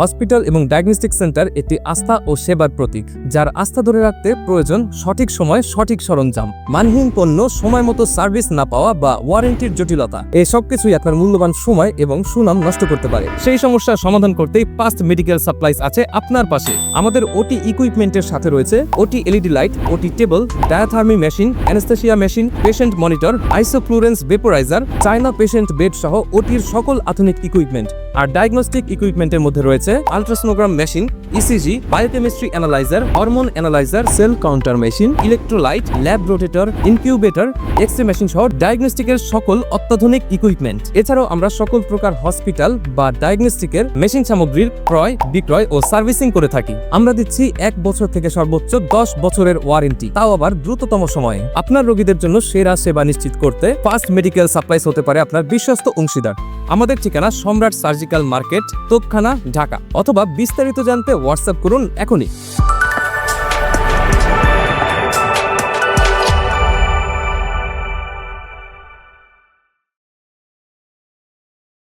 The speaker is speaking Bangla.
হসপিটাল এবং ডায়াগনস্টিক সেন্টার একটি আস্থা ও সেবার প্রতীক, যার আস্থা ধরে রাখতে প্রয়োজন সঠিক সময়, সঠিক সরঞ্জাম। মানহীন পণ্য, সময় মতো সার্ভিস না পাওয়া বা ওয়ারেন্টির জটিলতা এই সব কিছুই আপনার মূল্যবান সময় এবং সুনাম নষ্ট করতে পারে। সেই সমস্যার সমাধান করতেই পাস্ট মেডিকেল সাপ্লাইস আছে আপনার পাশে। আমাদের ওটি ইকুইপমেন্টের সাথে রয়েছে OT LED light, OT table, diathermy machine anaesthesia machine, patient monitor, isoflurane vaporiser, China patient bed সহ ওটির সকল আধুনিক ইকুইপমেন্ট। আর ডায়াগনস্টিক ইকুইপমেন্টের মধ্যে রয়েছে ultrasonogram machine ECG biochemistry analyser hormone analyser cell counter machine electrolyte lab rotator incubator X ray machine সহ ডায়াগনস্টিকের সকল অত্যাধুনিক ইকুইপমেন্ট এছাড়াও আমরা সকল প্রকার হসপিটাল বা ডায়াগনস্টিকের মেশিন সামগ্রীর ক্রয়, বিক্রয় ও সার্ভিসিং করে থাকি। আমরা দিচ্ছি এক বছর থেকে সর্বোচ্চ দশ বছরের ওয়ারেন্টি তাও আবার দ্রুততম সময়ে। আপনার রোগীদের জন্য সেরা সেবা নিশ্চিত করতে ফার্স্ট মেডিকেল সাপ্লাইস হতে পারে আপনার বিশ্বস্ত অংশীদার। আমাদের ঠিকানা সম্রাট সার্জিক্যাল মার্কেট তোপখানা ঢাকা। অথবা বিস্তারিত জানতে হোয়াটসঅ্যাপ করুন এখনই।